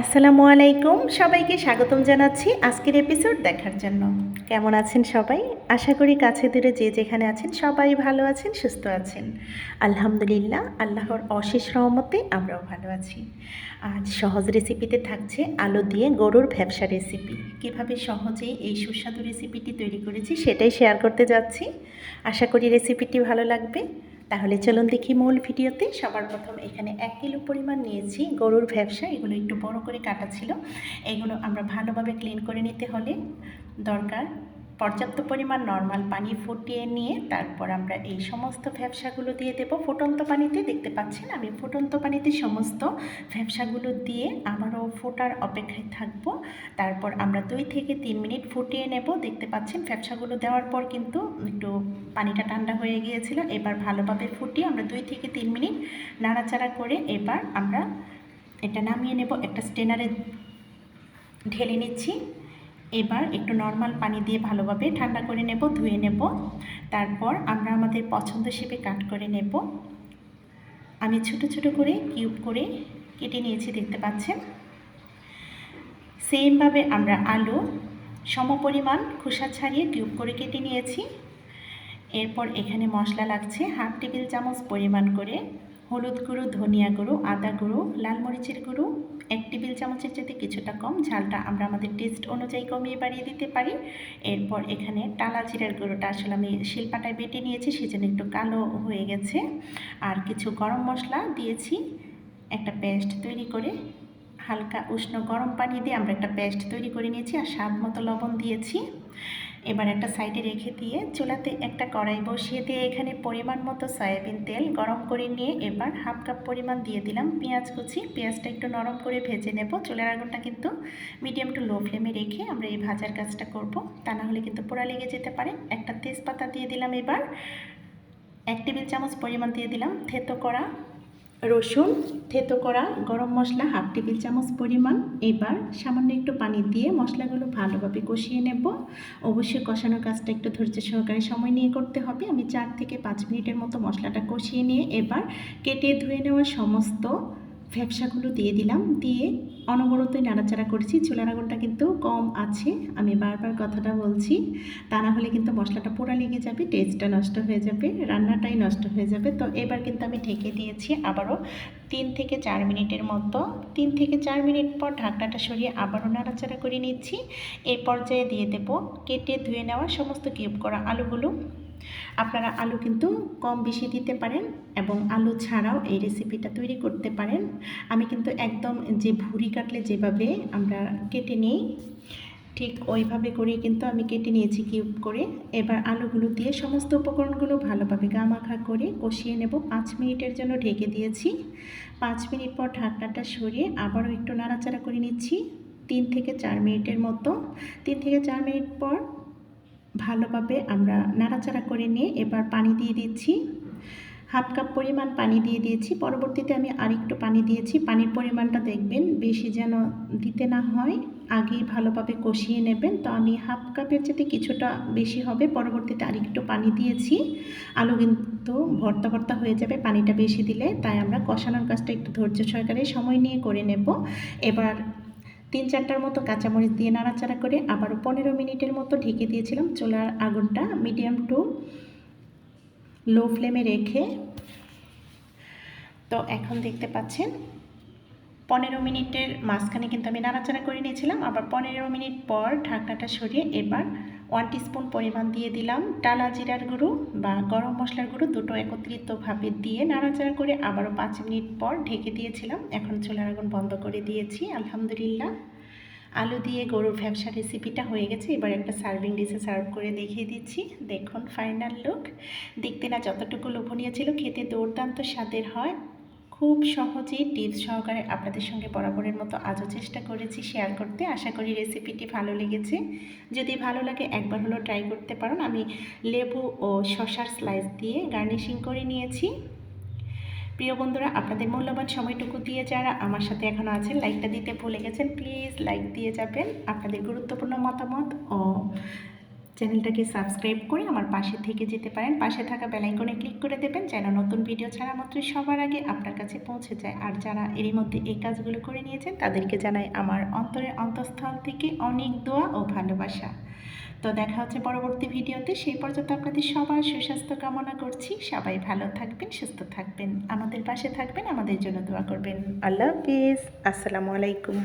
আসসালামু আলাইকুম। সবাইকে স্বাগতম জানাচ্ছি আজকের এপিসোড দেখার জন্য। কেমন আছেন সবাই? আশা করি কাছে দূরে যে যেখানে আছেন সবাই ভালো আছেন, সুস্থ আছেন। আলহামদুলিল্লাহ, আল্লাহর অশেষ রহমতে আমরাও ভালো আছি। আজ সহজ রেসিপিতে থাকছে আলু দিয়ে গরুর ভ্যাবসা রেসিপি কীভাবে সহজেই এই সুস্বাদু রেসিপিটি তৈরি করেছি সেটাই শেয়ার করতে যাচ্ছি। আশা করি রেসিপিটি ভালো লাগবে। তাহলে চলুন দেখি মূল ভিডিওতে। সবার প্রথম এখানে এক কিলো পরিমাণ নিয়েছি গরুর ব্যবসা। এগুলো একটু বড় করে কাটা ছিল। এগুলো আমরা ভালোভাবে ক্লিন করে নিতে হলে দরকার। পর্যাপ্ত পরিমাণ নর্মাল পানি ফুটিয়ে নিয়ে তারপর আমরা এই সমস্ত ব্যবসাগুলো দিয়ে দেবো। ফুটন্ত পানিতে দেখতে পাচ্ছেন আমি ফুটন্ত পানিতে সমস্ত ব্যবসাগুলো দিয়ে আবারও ফোটার অপেক্ষায় থাকব। তারপর আমরা দুই থেকে তিন মিনিট ফুটিয়ে নেব। দেখতে পাচ্ছেন ব্যবসাগুলো দেওয়ার পর কিন্তু একটু পানিটা ঠান্ডা হয়ে গিয়েছিল। এবার ভালোভাবে ফুটিয়ে আমরা দুই থেকে তিন মিনিট নাড়াচাড়া করে এবার আমরা এটা নামিয়ে নেব। একটা স্টেনারে ঢেলে নিচ্ছি। এবার একটু নর্মাল পানি দিয়ে ভালোভাবে ঠান্ডা করে নেব, ধুয়ে নেব। তারপর আমরা আমাদের পছন্দ হিসেবে কাট করে নেব। আমি ছোট ছোট করে কিউব করে কেটে নিয়েছি, দেখতে পাচ্ছেন? সেমভাবে আমরা আলু সমপরিমাণ খোসা ছাড়িয়ে কিউব করে কেটে নিয়েছি। এরপর এখানে মশলা লাগছে হাফ টেবিল চামচ পরিমাণ করে। হলুদ গুঁড়ো, ধনিয়া গুঁড়ো, আদা গুঁড়ো, লাল মরিচের গুঁড়ো, এক টেবিল চামচের চাইতে কিছুটা কম। ঝালটা আমরা আমাদের টেস্ট অনুযায়ী কমিয়ে বাড়িয়ে দিতে পারি। এরপর এখানে টালা জিরার গুঁড়োটা আসলে আমি শিল্পাটায় বেটে নিয়েছি, সেজন্য একটু কালো হয়ে গেছে। আর কিছু গরম মশলা দিয়েছি। একটা পেস্ট তৈরি করে হালকা উষ্ণ গরম পানি দিয়ে আমরা একটা পেস্ট তৈরি করে নিয়েছি আর স্বাদ মতো লবণ দিয়েছি। এবার একটা সাইডে রেখে দিয়ে চুলাতে একটা কড়াই বসিয়ে দিয়ে এখানে পরিমাণ মতো সয়াবিন তেল গরম করে নিয়ে এবার হাফ কাপ পরিমাণ দিয়ে দিলাম পেঁয়াজ কুচি। পেঁয়াজটা একটু নরম করে ভেজে নেব। চুলের আগুনটা কিন্তু মিডিয়াম টু লো ফ্লেমে রেখে আমরা এই ভাজার কাজটা করব। তা না হলে কিন্তু পোড়া লেগে যেতে পারে। একটা তেজপাতা দিয়ে দিলাম এবার। এক টেবিল চামচ পরিমাণ দিয়ে দিলাম থেতো করা রসুন, থেতো করা গরম মশলা হাফ টেবিল চামচ পরিমাণ। এবার সামান্য একটু পানি দিয়ে মশলাগুলো ভালোভাবে কষিয়ে নেব। অবশ্যই কষানো কাজটা একটু ধৈর্য সহকারে সময় নিয়ে করতে হবে। আমি চার থেকে পাঁচ মিনিটের মতো মশলাটা কষিয়ে নিয়ে এবার কেটে ধুয়ে নেওয়া সমস্ত ব্যবসাগুলো দিয়ে দিলাম, দিয়ে অনবরতই নাড়াচাড়া করছি। চুলার আগুনটা কিন্তু কম আছে, আমি বারবার কথাটা বলছি। তা না হলে কিন্তু মশলাটা পোড়া লেগে যাবে টেস্টটা নষ্ট হয়ে যাবে, রান্নাটাই নষ্ট হয়ে যাবে। তো এবার কিন্তু আমি ঢেকে দিয়েছি আবারও তিন থেকে চার মিনিটের মতো। তিন থেকে চার মিনিট পর ঢাকনাটা সরিয়ে আবারও নাড়াচাড়া করে নিচ্ছি। এই পর্যায়ে দিয়ে দেব, কেটে ধুয়ে নেওয়া সমস্ত কিউব করা আলুগুলো। আপনারা আলু কিন্তু কম বেশি দিতে পারেন এবং আলু ছাড়াও এই রেসিপিটা তৈরি করতে পারেন। আমি কিন্তু একদম যে ভুড়ি কাটলে যেভাবে আমরা কেটে নিই, ঠিক ওইভাবে করে কিন্তু আমি কেটে নিয়েছি কিউব করে। এবার আলুগুলো দিয়ে সমস্ত উপকরণগুলো ভালোভাবে গামাখা করে কষিয়ে নেব। পাঁচ মিনিটের জন্য ঢেকে দিয়েছি। পাঁচ মিনিট পর ঢাকনাটা সরিয়ে আবারও একটু নাড়াচাড়া করে নিচ্ছি। তিন থেকে চার মিনিটের মতো। তিন থেকে চার মিনিট পর ভালোভাবে আমরা নাড়াচাড়া করে নিয়ে এবার পানি দিয়ে দিচ্ছি। হাফ কাপ পরিমাণ পানি দিয়ে দিয়েছি। পরবর্তীতে আমি আরেকটু পানি দিয়েছি। পানির পরিমাণটা দেখবেন বেশি যেন দিতে না হয়, আগেই ভালোভাবে কষিয়ে নেবেন। তো আমি হাফ কাপের চেয়ে কিছুটা বেশি হবে। পরবর্তীতে আরেকটু পানি দিয়েছি। আলু কিন্তু ভর্তা ভর্তা হয়ে যাবে পানিটা বেশি দিলে। তাই আমরা কষানোর কাজটা একটু ধৈর্য সহকারে সময় নিয়ে করে নেব। এবার তিন চারটার মতো কাঁচামরিচ দিয়ে নাড়াচাড়া করে আবারও পনেরো মিনিটের মতো ঢেকে দিয়েছিলাম। চুলার আগুনটা মিডিয়াম টু লো ফ্লেমে রেখে। তো এখন দেখতে পাচ্ছেন পনেরো মিনিটের মাঝখানে কিন্তু আমি নাড়াচাড়া করে নিয়েছিলাম। আবার পনেরো মিনিট পর ঢাকনাটা সরিয়ে এবার ওয়ান টিস্পুন পরিমাণ দিয়ে দিলাম টালা জিরার গুঁড়ো বা গরম মশলার গুঁড়ো দুটো একত্রিতভাবে দিয়ে নাড়াচাড়া করে আবারও পাঁচ মিনিট পর ঢেকে দিয়েছিলাম। এখন চুলার আগুন বন্ধ করে দিয়েছি, আলহামদুলিল্লাহ। আলু দিয়ে গরুর ব্যবসা রেসিপিটা হয়ে গেছে। এবার একটা সার্ভিং ডিশে সার্ভ করে দেখিয়ে দিচ্ছি। দেখুন ফাইনাল লুক। দেখতে না যতটুকু লোভনীয় ছিল, খেতে দুর্দান্ত স্বাদের হয়। খুব সহজেই টিপস সহকারে আপনাদের সঙ্গে বরাবরের মতো আজও চেষ্টা করেছি শেয়ার করতে। আশা করি রেসিপিটি ভালো লেগেছে। যদি ভালো লাগে একবার হলো ট্রাই করতে পারেন। আমি লেবু ও শশার স্লাইস দিয়ে গার্নিশিং করে নিয়েছি। প্রিয় বন্ধুরা, আপনাদের মূল্যবান সময়টুকু দিয়ে যারা আমার সাথে এখনও আছেন লাইকটা দিতে ভুলে গেছেন প্লিজ লাইক দিয়ে যাবেন। আপনাদের গুরুত্বপূর্ণ মতামত ও চ্যানেলটাকে সাবস্ক্রাইব করে আমার পাশে থেকে যেতে পারেন। পাশে থাকা বেলাইকনে ক্লিক করে দেবেন যেন নতুন ভিডিও ছাড়া মাত্রই সবার আগে আপনার কাছে পৌঁছে যায়। আর যারা এরই মধ্যে এই কাজগুলো করে নিয়েছেন, তাদেরকে জানাই আমার অন্তরের অন্তঃস্থল থেকে অনেক দোয়া ও ভালোবাসা। তো দেখা হচ্ছে পরবর্তী ভিডিওতে। সেই পর্যন্ত আপনাদের সবার সুস্বাস্থ্য কামনা করছি। সবাই ভালো থাকবেন, সুস্থ থাকবেন, আমাদের পাশে থাকবেন, আমাদের জন্য দোয়া করবেন। আল্লাহ হাফিজ। আসসালামু আলাইকুম।